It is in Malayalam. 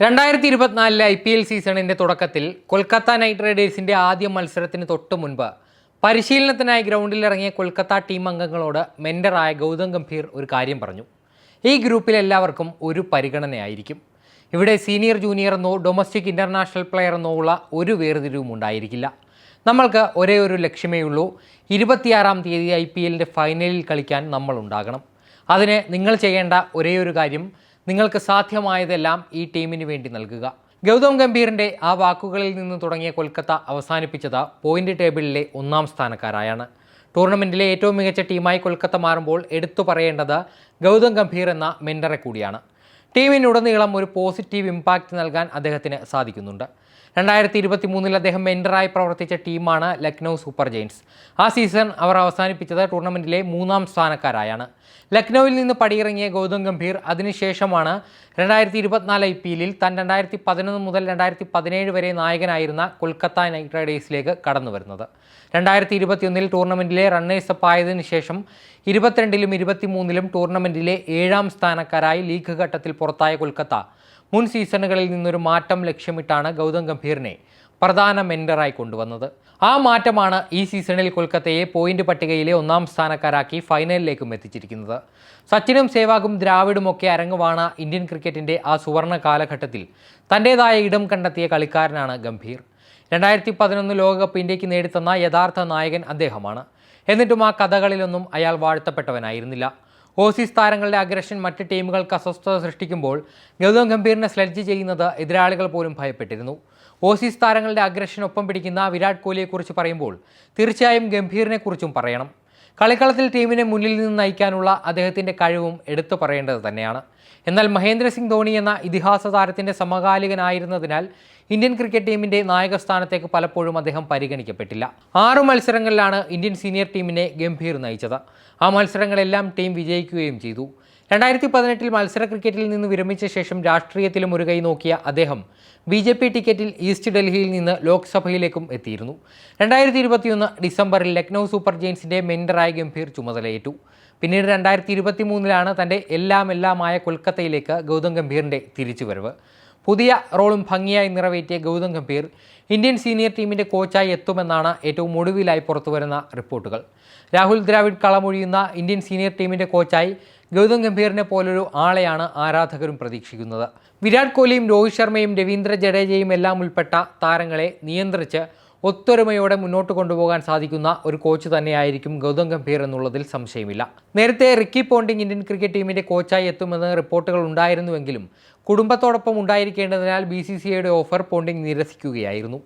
രണ്ടായിരത്തി ഇരുപത്തിനാലിലെ ഐ പി എൽ സീസണിന്റെ തുടക്കത്തിൽ കൊൽക്കത്ത നൈറ്റ് റൈഡേഴ്സിന്റെ ആദ്യ മത്സരത്തിന് തൊട്ടു മുൻപ് പരിശീലനത്തിനായി ഗ്രൗണ്ടിൽ ഇറങ്ങിയ കൊൽക്കത്ത ടീം അംഗങ്ങളോട് മെൻഡറായ ഗൗതം ഗംഭീർ ഒരു കാര്യം പറഞ്ഞു. ഈ ഗ്രൂപ്പിൽ എല്ലാവർക്കും ഒരു പരിഗണനയായിരിക്കും. ഇവിടെ സീനിയർ ജൂനിയർ എന്നോ ഡൊമസ്റ്റിക് ഇന്റർനാഷണൽ പ്ലെയർ എന്നോ ഉള്ള ഒരു വേർതിരിവും ഉണ്ടായിരിക്കില്ല. നമ്മൾക്ക് ഒരേ ഒരു ലക്ഷ്യമേ ഉള്ളൂ. ഇരുപത്തിയാറാം തീയതി ഐ പി എല്ലിന്റെ ഫൈനലിൽ കളിക്കാൻ നമ്മൾ ഉണ്ടാകണം. അതിന് നിങ്ങൾ ചെയ്യേണ്ട ഒരേ ഒരു കാര്യം നിങ്ങൾക്ക് സാധ്യമായതെല്ലാം ഈ ടീമിന് വേണ്ടി നൽകുക. ഗൗതം ഗംഭീറിന്റെ ആ വാക്കുകളിൽ നിന്ന് തുടങ്ങിയ കൊൽക്കത്ത അവസാനിപ്പിച്ചത് പോയിന്റ് ടേബിളിലെ ഒന്നാം സ്ഥാനക്കാരായാണ്. ടൂർണമെന്റിലെ ഏറ്റവും മികച്ച ടീമായി കൊൽക്കത്ത മാറുമ്പോൾ എടുത്തു പറയേണ്ടത് ഗൗതം ഗംഭീർ എന്ന മെന്ററെ കൂടിയാണ്. ടീമിനുടനീളം ഒരു പോസിറ്റീവ് ഇമ്പാക്റ്റ് നൽകാൻ അദ്ദേഹത്തിന് സാധിക്കുന്നുണ്ട്. രണ്ടായിരത്തി ഇരുപത്തി മൂന്നിൽ അദ്ദേഹം മെൻഡറായി പ്രവർത്തിച്ച ടീമാണ് ലക്നൗ സൂപ്പർ ജെയിൻസ്. ആ സീസൺ അവർ അവസാനിപ്പിച്ചത് ടൂർണമെന്റിലെ മൂന്നാം സ്ഥാനക്കാരായാണ്. ലക്നൌവിൽ നിന്ന് പടിയിറങ്ങിയ ഗൗതം ഗംഭീർ അതിനുശേഷമാണ് രണ്ടായിരത്തി ഇരുപത്തിനാല് ഐ പി എല്ലിൽ താൻ രണ്ടായിരത്തി പതിനൊന്ന് മുതൽ രണ്ടായിരത്തി പതിനേഴ് വരെ നായകനായിരുന്ന കൊൽക്കത്ത നൈറ്റ് റൈഡേഴ്സിലേക്ക് കടന്നു വരുന്നത്. രണ്ടായിരത്തി ഇരുപത്തിയൊന്നിൽ ടൂർണമെന്റിലെ റണ്ണേഴ്സ് അപ്പ് ആയതിനു ശേഷം ഇരുപത്തിരണ്ടിലും ഇരുപത്തിമൂന്നിലും ടൂർണമെന്റിലെ ഏഴാം സ്ഥാനക്കാരായി ലീഗ് ഘട്ടത്തിൽ പുറത്തായ കൊൽക്കത്ത. മുൻ സീസണുകളിൽ നിന്നൊരു മാറ്റം ലക്ഷ്യമിട്ടാണ് ഗൗതം ഗംഭീറിനെ പ്രധാന മെൻഡറായി കൊണ്ടുവന്നത്. ആ മാറ്റമാണ് ഈ സീസണിൽ കൊൽക്കത്തയെ പോയിന്റ് പട്ടികയിലെ ഒന്നാം സ്ഥാനക്കാരാക്കി ഫൈനലിലേക്കും എത്തിച്ചിരിക്കുന്നത്. സച്ചിനും സേവാഗും ദ്രാവിഡും ഒക്കെ അരങ്ങുവാണ ഇന്ത്യൻ ക്രിക്കറ്റിന്റെ ആ സുവർണ കാലഘട്ടത്തിൽ തന്റേതായ ഇടം കണ്ടെത്തിയ കളിക്കാരനാണ് ഗംഭീർ. രണ്ടായിരത്തി പതിനൊന്ന് ലോകകപ്പ് ഇന്ത്യയ്ക്ക് നേടിത്തന്ന യഥാർത്ഥ നായകൻ അദ്ദേഹമാണ്. എന്നിട്ടും ആ കഥകളിലൊന്നും അയാൾ വാഴ്ത്തപ്പെട്ടവനായിരുന്നില്ല. ഓസീസ് താരങ്ങളുടെ അഗ്രഷൻ മറ്റ് ടീമുകൾക്ക് അസ്വസ്ഥത സൃഷ്ടിക്കുമ്പോൾ ഗൗതം ഗംഭീറിനെ സ്ലെഡ്ജ് ചെയ്യുന്നത് എതിരാളികൾ പോലും ഭയപ്പെട്ടിരുന്നു. ഓസീസ് താരങ്ങളുടെ അഗ്രഷൻ ഒപ്പം പിടിക്കുന്ന വിരാട് കോഹ്ലിയെക്കുറിച്ച് പറയുമ്പോൾ തീർച്ചയായും ഗംഭീറിനെക്കുറിച്ചും പറയണം. കളിക്കളത്തിൽ ടീമിനെ മുന്നിൽ നിന്ന് നയിക്കാനുള്ള അദ്ദേഹത്തിന്റെ കഴിവും എടുത്തു പറയേണ്ടത് തന്നെയാണ്. എന്നാൽ മഹേന്ദ്ര സിംഗ് ധോണി എന്ന ഇതിഹാസ താരത്തിന്റെ സമകാലികനായിരുന്നതിനാൽ ഇന്ത്യൻ ക്രിക്കറ്റ് ടീമിന്റെ നായക സ്ഥാനത്തേക്ക് പലപ്പോഴും അദ്ദേഹം പരിഗണിക്കപ്പെട്ടില്ല. ആറു മത്സരങ്ങളിലാണ് ഇന്ത്യൻ സീനിയർ ടീമിനെ ഗംഭീർ നയിച്ചത്. ആ മത്സരങ്ങളെല്ലാം ടീം വിജയിക്കുകയും ചെയ്തു. രണ്ടായിരത്തി പതിനെട്ടിൽ മത്സര ക്രിക്കറ്റിൽ നിന്ന് വിരമിച്ച ശേഷം രാഷ്ട്രീയത്തിലും ഒരു കൈ നോക്കിയ അദ്ദേഹം ബി ജെ പി ടിക്കറ്റിൽ ഈസ്റ്റ് ഡൽഹിയിൽ നിന്ന് ലോക്സഭയിലേക്കും എത്തിയിരുന്നു. രണ്ടായിരത്തി ഇരുപത്തിയൊന്ന് ഡിസംബറിൽ ലക്നൗ സൂപ്പർ ജെയിൻസിന്റെ മെൻഡറായ ഗംഭീർ ചുമതലയേറ്റു. പിന്നീട് രണ്ടായിരത്തി ഇരുപത്തി മൂന്നിലാണ് തന്റെ എല്ലാം എല്ലാമായ കൊൽക്കത്തയിലേക്ക് ഗൗതം ഗംഭീറിന്റെ തിരിച്ചുവരവ്. പുതിയ റോളും ഭംഗിയായി നിറവേറ്റിയ ഗൗതം ഗംഭീർ ഇന്ത്യൻ സീനിയർ ടീമിന്റെ കോച്ചായി എത്തുമെന്നാണ് ഏറ്റവും ഒടുവിലായി പുറത്തുവരുന്ന റിപ്പോർട്ടുകൾ. രാഹുൽ ദ്രാവിഡ് കളമൊഴിയുന്ന ഇന്ത്യൻ സീനിയർ ടീമിന്റെ കോച്ചായി ഗൗതം ഗംഭീറിനെ പോലൊരു ആളെയാണ് ആരാധകരും പ്രതീക്ഷിക്കുന്നത്. വിരാട് കോഹ്ലിയും രോഹിത് ശർമ്മയും രവീന്ദ്ര ജഡേജയും എല്ലാം ഉൾപ്പെട്ട താരങ്ങളെ നിയന്ത്രിച്ച് ഒത്തൊരുമയോടെ മുന്നോട്ട് കൊണ്ടുപോകാൻ സാധിക്കുന്ന ഒരു കോച്ച് തന്നെയായിരിക്കും ഗൗതം ഗംഭീർ എന്നുള്ളതിൽ സംശയമില്ല. നേരത്തെ റിക്കി പോണ്ടിങ് ഇന്ത്യൻ ക്രിക്കറ്റ് ടീമിന്റെ കോച്ചായി എത്തുമെന്ന് റിപ്പോർട്ടുകൾ ഉണ്ടായിരുന്നുവെങ്കിലും കുടുംബത്തോടൊപ്പം ഉണ്ടായിരിക്കേണ്ടതിനാൽ ബി സി ഓഫർ പോണ്ടിങ് നിരസിക്കുകയായിരുന്നു.